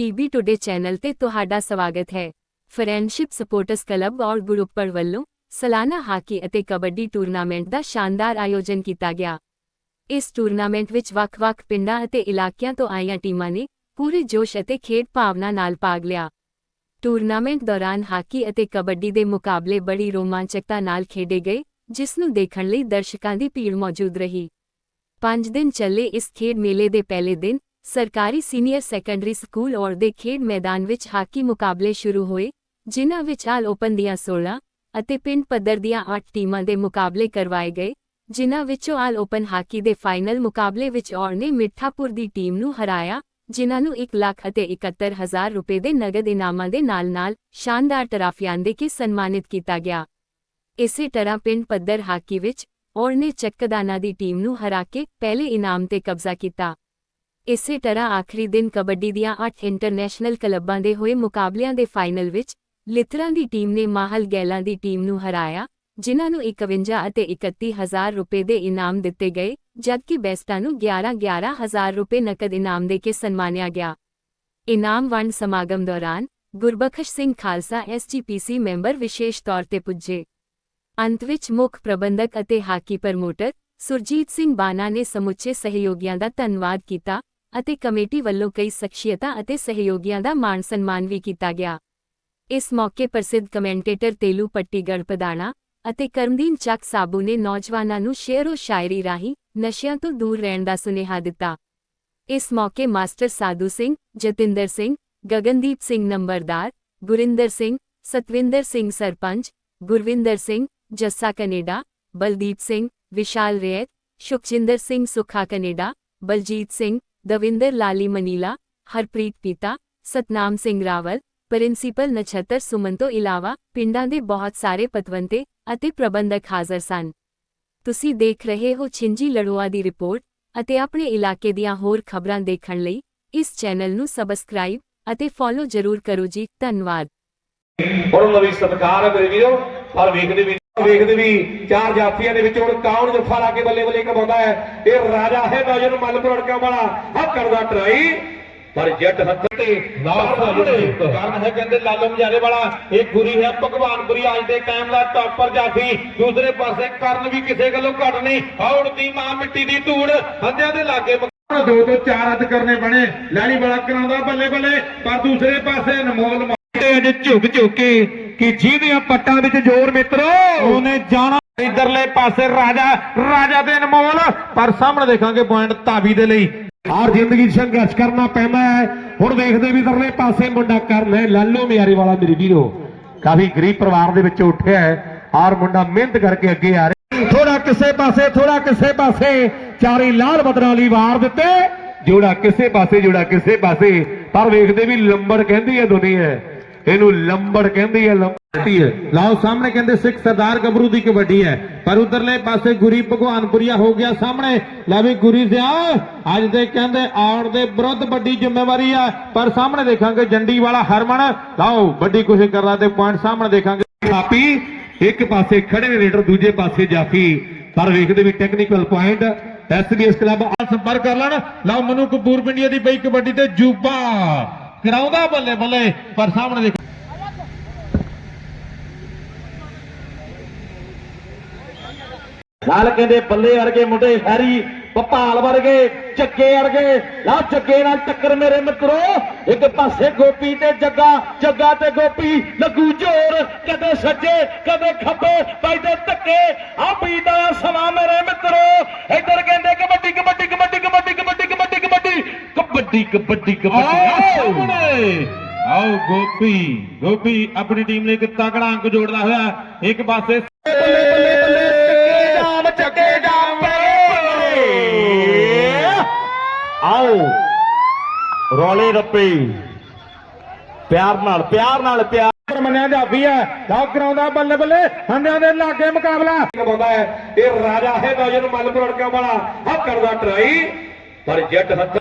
PB today channel ਤੇ ਤੁਹਾਡਾ ਸਵਾਗਤ ਹੈ। ਫਰੈਂਡਸ਼ਿਪ ਸਪੋਰਟਸ ਕਲੱਬ ਔਰ ਗੁਰੂਪੜ ਵੱਲੋਂ ਸਾਲਾਨਾ ਹਾਕੀ ਅਤੇ ਕਬੱਡੀ ਟੂਰਨਾਮੈਂਟ ਦਾ ਸ਼ਾਨਦਾਰ ਆਯੋਜਨ ਕੀਤਾ ਗਿਆ। ਇਸ ਟੂਰਨਾਮੈਂਟ ਵਿੱਚ ਵੱਖ-ਵੱਖ ਪਿੰਡਾਂ ਅਤੇ ਇਲਾਕਿਆਂ ਤੋਂ ਆਈਆਂ ਟੀਮਾਂ ਨੇ ਪੂਰੇ ਜੋਸ਼ ਅਤੇ ਖੇਡ ਭਾਵਨਾ ਨਾਲ ਭਾਗ ਲਿਆ। ਟੂਰਨਾਮੈਂਟ ਦੌਰਾਨ ਹਾਕੀ ਅਤੇ ਕਬੱਡੀ ਦੇ ਮੁਕਾਬਲੇ ਬੜੀ ਰੋਮਾਂਚਕਤਾ ਨਾਲ ਖੇਡੇ ਗਏ, ਜਿਸ ਨੂੰ ਦੇਖਣ ਲਈ ਦਰਸ਼ਕਾਂ ਦੀ ਭੀੜ ਮੌਜੂਦ ਰਹੀ। ਪੰਜ ਦਿਨ ਚੱਲੇ ਇਸ ਖੇਡ ਮੇਲੇ ਦੇ ਪਹਿਲੇ ਦਿਨ ਸਰਕਾਰੀ ਸੀਨੀਅਰ ਸੈਕੰਡਰੀ ਸਕੂਲ ਔਰ ਦੇ ਖੇਡ ਮੈਦਾਨ ਵਿੱਚ ਹਾਕੀ ਮੁਕਾਬਲੇ ਸ਼ੁਰੂ ਹੋਏ, ਜਿਨ੍ਹਾਂ ਵਿੱਚ ਆਲ ਓਪਨ ਦੀਆਂ 16 ਅਤੇ ਪਿੰਡ ਪੱਧਰ ਦੀਆਂ 8 ਟੀਮਾਂ ਦੇ ਮੁਕਾਬਲੇ ਕਰਵਾਏ ਗਏ, ਜਿਨ੍ਹਾਂ ਵਿੱਚੋਂ ਆਲ ਓਪਨ ਹਾਕੀ ਦੇ ਫਾਈਨਲ ਮੁਕਾਬਲੇ ਵਿੱਚ ਔਰ ਨੇ ਮਿੱਠਾਪੁਰ ਦੀ ਟੀਮ ਨੂੰ ਹਰਾਇਆ, ਜਿਨ੍ਹਾਂ ਨੂੰ 1 ਲੱਖ ਅਤੇ 71 ਹਜ਼ਾਰ ਰੁਪਏ ਦੇ ਨਗਦ ਇਨਾਮਾਂ ਦੇ ਨਾਲ-ਨਾਲ ਸ਼ਾਨਦਾਰ ਟਰਾਫੀਆਂ ਦੇ ਕੇ ਸਨਮਾਨਿਤ ਕੀਤਾ ਗਿਆ। ਇਸੇ ਤਰ੍ਹਾਂ ਪਿੰਡ ਪੱਧਰ ਹਾਕੀ ਵਿੱਚ ਔਰ ਨੇ ਚੱਕਦਾਨਾ ਦੀ ਟੀਮ ਨੂੰ ਹਰਾ ਕੇ ਪਹਿਲੇ ਇਨਾਮ ਤੇ ਕਬਜ਼ਾ ਕੀਤਾ। ਇਸੇ ਤਰ੍ਹਾਂ ਆਖਰੀ ਦਿਨ ਕਬੱਡੀ ਦੀਆਂ 8 ਇੰਟਰਨੈਸ਼ਨਲ ਕਲੱਬਾਂ ਦੇ ਹੋਏ ਮੁਕਾਬਲਿਆਂ ਦੇ ਫਾਈਨਲ ਵਿੱਚ ਲਿਥਰਾਂ ਦੀ ਟੀਮ ਨੇ ਮਾਹਲ ਗੈਲਾਂ ਦੀ ਟੀਮ ਨੂੰ ਹਰਾਇਆ, ਜਿਨ੍ਹਾਂ ਨੂੰ 51 ਅਤੇ 31 ਹਜ਼ਾਰ ਰੁਪਏ ਦੇ ਇਨਾਮ ਦਿੱਤੇ ਗਏ, ਜਦਕਿ ਬੈਸਟਾਂ ਨੂੰ 11-11 ਰੁਪਏ ਨਕਦ ਇਨਾਮ ਦੇ ਕੇ ਸਨਮਾਨਿਆ ਗਿਆ। ਇਨਾਮ ਵੰਡ ਸਮਾਗਮ ਦੌਰਾਨ ਗੁਰਬਖਸ਼ ਸਿੰਘ ਖਾਲਸਾ ਐਸਜੀਪੀਸੀ ਮੈਂਬਰ ਵਿਸ਼ੇਸ਼ ਤੌਰ ਤੇ ਪੁੱਜੇ। ਅੰਤ ਵਿੱਚ ਮੁੱਖ ਪ੍ਰਬੰਧਕ ਅਤੇ ਹਾਕੀ ਪ੍ਰਮੋਟਰ ਸੁਰਜੀਤ ਸਿੰਘ ਬਾਨਾ ਨੇ ਸਮੁੱਚੇ ਸਹਿਯੋਗੀਆਂ ਦਾ ਧੰਨਵਾਦ ਕੀਤਾ ਅਤੇ ਕਮੇਟੀ ਵੱਲੋਂ ਕਈ ਸ਼ਖਸੀਅਤਾਂ ਅਤੇ ਸਹਿਯੋਗੀਆਂ ਦਾ ਮਾਣ ਸਨਮਾਨ ਵੀ ਕੀਤਾ ਗਿਆ। ਇਸ ਮੌਕੇ ਪ੍ਰਸਿੱਧ ਕਮੈਂਟੇਟਰ ਤੇਲੂ ਪੱਟੀ ਗੜਪਦਾਣਾ ਅਤੇ ਕਰਮਦੀਨ ਚੱਕ ਸਾਬੂ ਨੇ ਨੌਜਵਾਨਾਂ ਨੂੰ ਸ਼ੇਰੋ ਸ਼ਾਇਰੀ ਰਾਹੀਂ ਨਸ਼ਿਆਂ ਤੋਂ ਦੂਰ ਰਹਿਣ ਦਾ ਸੁਨੇਹਾ ਦਿੱਤਾ। ਇਸ ਮੌਕੇ ਮਾਸਟਰ ਸਾਧੂ ਸਿੰਘ, ਜਤਿੰਦਰ ਸਿੰਘ, ਗਗਨਦੀਪ ਸਿੰਘ ਨੰਬਰਦਾਰ, Gurinder Singh, Satvinder Singh sarpanch, Gurvinder Singh, Jassa Canada, Baldeep Singh, Vishal Ret, Sukhjinder Singh Sukha Canada, Baljit Singh Davinder Lali Manila, Harpreet Pita, Satnam Singh Rawal, principal Nachhattar Suman ਤੋਂ ਇਲਾਵਾ ਪਿੰਡਾਂ ਦੇ ਬਹੁਤ ਸਾਰੇ ਪਤਵੰਤੇ ਅਤੇ ਪ੍ਰਬੰਧਕ ਹਾਜ਼ਰ ਸਨ। ਤੁਸੀਂ ਦੇਖ ਰਹੇ ਹੋ ਛਿੰਜੀ ਲੜੋਆ ਦੀ ਰਿਪੋਰਟ ਅਤੇ ਆਪਣੇ ਇਲਾਕੇ ਦੀਆਂ ਹੋਰ ਖਬਰਾਂ ਦੇਖਣ ਲਈ ਇਸ ਚੈਨਲ ਨੂੰ ਸਬਸਕ੍ਰਾਈਬ ਅਤੇ ਫੋਲੋ ਜ਼ਰੂਰ ਕਰੋ ਜੀ, ਧੰਨਵਾਦ। ਉਹਨਾਂ ਦਾ ਸਤਿਕਾਰ ਹੈ ਮੇਰੇ ਵੀਰੋ ਪਰ ਵੇਖਦੇ ਵੀ ਵੇਖਦੇ ਵੀ ਚਾਰ ਜਾਫੀਆਂ ਦੇ ਵਿੱਚ ਹੁਣ ਕੌਣ ਜੱਫਾ ਲਾ ਕੇ ਬੱਲੇ ਬੱਲੇ ਕਰਵਾਉਂਦਾ ਹੈ? ਇਹ ਰਾਜਾ ਹੈ ਨੌਜਨ ਮੱਲ ਪਰੜਕਾ ਵਾਲਾ। ਆ ਕਰਦਾ ਟਰਾਈ। ਪਰ ਜੱਟ ਹੱਥ ਤੇ ਕਾਰਨ ਹੈ ਕਹਿੰਦੇ ਲਾਲੋ ਮਜਾਰੇ ਵਾਲਾ। ਇਹ ਗੁਰੀ ਹੈ ਭਗਵਾਨਪੁਰੀ ਅੱਜ ਦੇ ਟਾਈਮ ਦਾ ਟੌਪਰ ਜਾਫੀ ਦੂਸਰੇ ਪਾਸੇ ਕਰਨ ਵੀ ਕਿਸੇ ਗੱਲੋਂ ਘਟ ਨਹੀਂ। ਔੜਦੀ ਮਾਂ ਮਿੱਟੀ ਦੀ ਧੂੜ। ਹੰਦਿਆਂ ਦੇ ਲਾਗੇ ਦੋ ਤੋਂ ਚਾਰ ਹੱਥ ਕਰਨੇ ਬਣੇ। ਲਾਲੀ ਵਾਲਾ ਕਰਾਉਂਦਾ ਬੱਲੇ ਬੱਲੇ। ਪਰ ਦੂਸਰੇ ਪਾਸੇ ਅਨਮੋਲ ਤੇ ਅੱਜ ਝੁਕ ਝੁਕ ਕੇ ਕਿ ਜਿਹਦੀਆਂ ਪੱਟਾਂ ਵਿੱਚ ਜ਼ੋਰ ਮਿੱਤਰੋ। ਉਹਨੇ ਜਾਣਾ ਇਧਰਲੇ ਪਾਸੇ ਰਾਜਾ ਰਾਜਾ ਦੇ ਅਨਮੋਲ। ਪਰ ਸਾਹਮਣੇ ਦੇਖਾਂਗੇ ਪੁਆਇੰਟ ਧਾਵੀ ਦੇ ਲਈ। ਹਾਰ ਜ਼ਿੰਦਗੀ ਸੰਘਰਸ਼ ਕਰਨਾ ਪੈਂਦਾ ਹੈ। ਹੁਣ ਵੇਖਦੇ ਵੀ ਇਧਰਲੇ ਪਾਸੇ ਮੁੰਡਾ ਕਰਨ ਹੈ। ਲਾਲੋ ਮਿਆਰੀ ਵਾਲਾ ਮੇਰੇ ਵੀਰੋ। ਕਾਫੀ ਗਰੀਬ ਪਰਿਵਾਰ ਦੇ ਵਿੱਚੋਂ ਉੱਠਿਆ ਹੈ। ਆਰ ਮੁੰਡਾ ਮਿਹਨਤ ਕਰਕੇ ਅੱਗੇ ਆ ਰਿਹਾ ਥੋੜਾ ਕਿਸੇ ਪਾਸੇ ਥੋੜਾ ਕਿਸੇ ਪਾਸੇ। ਚਾਰੀ ਲਾਲ ਬਦਰਾਂ ਲਈ ਵਾਰ ਦਿੱਤੇ। ਜੋੜਾ ਕਿਸੇ ਪਾਸੇ ਜੋੜਾ ਕਿਸੇ ਪਾਸੇ। ਪਰ ਵੇਖਦੇ ਵੀ ਲੰਬੜ ਕਹਿੰਦੀ ਹੈ ਦੁਨੀਆ ਇਹਨੂੰ ਲੰਬੜ ਕਹਿੰਦੀ ਹੈ, ਲੰਬੜੀ ਹੈ। ਲਾਓ ਸਾਹਮਣੇ ਕਹਿੰਦੇ ਸਿੱਖ ਸਰਦਾਰ ਗੱਭਰੂ ਦੀ ਕਬੱਡੀ ਹੈ। ਪਰ ਉਧਰਲੇ ਪਾਸੇ ਗੁਰੀ ਭਗਵਾਨਪੁਰੀਆ ਹੋ ਗਿਆ ਸਾਹਮਣੇ। ਲੈ ਵੀ ਗੁਰੀ ਸਿਆ, ਅੱਜ ਦੇ ਕਹਿੰਦੇ ਆਉਣ ਦੇ ਵਿਰੁੱਧ ਵੱਡੀ ਜ਼ਿੰਮੇਵਾਰੀ ਆ। ਪਰ ਸਾਹਮਣੇ ਦੇਖਾਂਗੇ ਜੰਡੀ ਵਾਲਾ ਹਰਮਨ। ਲਾਓ, ਵੱਡੀ ਕੋਸ਼ਿਸ਼ ਕਰਦਾ ਤੇ ਪੁਆਇੰਟ ਸਾਹਮਣੇ ਦੇਖਾਂਗੇ। ਥਾਪੀ ਇੱਕ ਪਾਸੇ ਖੜੇ ਨੇ ਰੇਡਰ ਦੂਜੇ ਪਾਸੇ ਜਾਫੀ। ਪਰ ਵੇਖਦੇ ਵੀ ਟੈਕਨੀਕਲ ਪੁਆਇੰਟ ਐਸਬੀਐਸ ਕਲੱਬ ਨਾਲ ਸੰਪਰਕ ਕਰ ਲੈਣ। ਲਓ ਮਨੂ ਕਪੂਰ ਪਿੰਡੀਆ ਦੀ ਬਈ ਕਬੱਡੀ ਤੇ ਜੂਬਾ ਕਰਾਉਂਦਾ ਬੱਲੇ ਬੱਲੇ, ਪਰ ਸਾਹਮਣੇ ਦੇਖ। ਨਾਲ ਕਹਿੰਦੇ ਬੱਲੇ ਵਰਗੇ ਮੁੰਡੇ ਹੈਰੀ ਪਪਾਲ ਵਰਗੇ ਚੱਗੇ ਵਰਗੇ। ਲਾ ਚੱਗੇ ਨਾਲ ਟੱਕਰ ਮੇਰੇ ਮਿੱਤਰੋ, ਇੱਕ ਪਾਸੇ ਗੋਪੀ ਤੇ ਜੱਗਾ ਜੱਗਾ ਤੇ ਗੋਪੀ। ਲੱਗੂ ਜ਼ੋਰ, ਕਦੇ ਸੱਜੇ, ਕਦੇ ਖੱਬੇ ਪੈਦੇ ਧੱਕੇ। ਆ ਪੀਦਾ ਸਮਾਂ ਮੇਰੇ ਮਿੱਤਰੋ, ਇੱਧਰ ਕਹਿੰਦੇ ਕਬੱਡੀ ਕਬੱਡੀ ਕਬੱਡੀ ਕਬੱਡੀ ਕਬੱਡੀ ਕਬੱਡੀ ਕਬੱਡੀ ਕਬੱਡੀ ਕਬੱਡੀ ਕਬੱਡੀ ਆਓ ਸਾਹਮਣੇ। ਆਓ ਗੋਪੀ ਗੋਪੀ ਆਪਣੀ ਟੀਮ ਲਈ ਇੱਕ ਤਕੜਾ ਅੰਕ ਜੋੜਦਾ ਹੋਇਆ। ਇੱਕ ਪਾਸੇ ਬੱਲੇ ਬੱਲੇ ਬੱਲੇ ਚੱਕੇ ਜਾਮ ਚੱਕੇ ਜਾਮ। ਆਓ। ਰੋਲੇ ਰੱਪੇ। ਪਿਆਰ ਨਾਲ ਪਿਆਰ ਨਾਲ ਪਿਆਰ। ਮੰਨਿਆ ਜਾਫੀ ਹੈ। ਲਾਓ ਕਰਾਉਂਦਾ ਬੱਲੇ ਬੱਲੇ। ਹੰਡਿਆਂ ਦੇ ਲਾਗੇ ਮੁਕਾਬਲਾ। ਕਮਾਉਂਦਾ ਹੈ। ਇਹ ਰਾਜਾ ਹੈ ਨੌਜਨ ਮੱਲ ਪਰੜਕਾ ਵਾਲਾ। ਆ ਕਰਦਾ ਟਰਾਈ। ਪਰ ਜੱਟ ਹੱਥ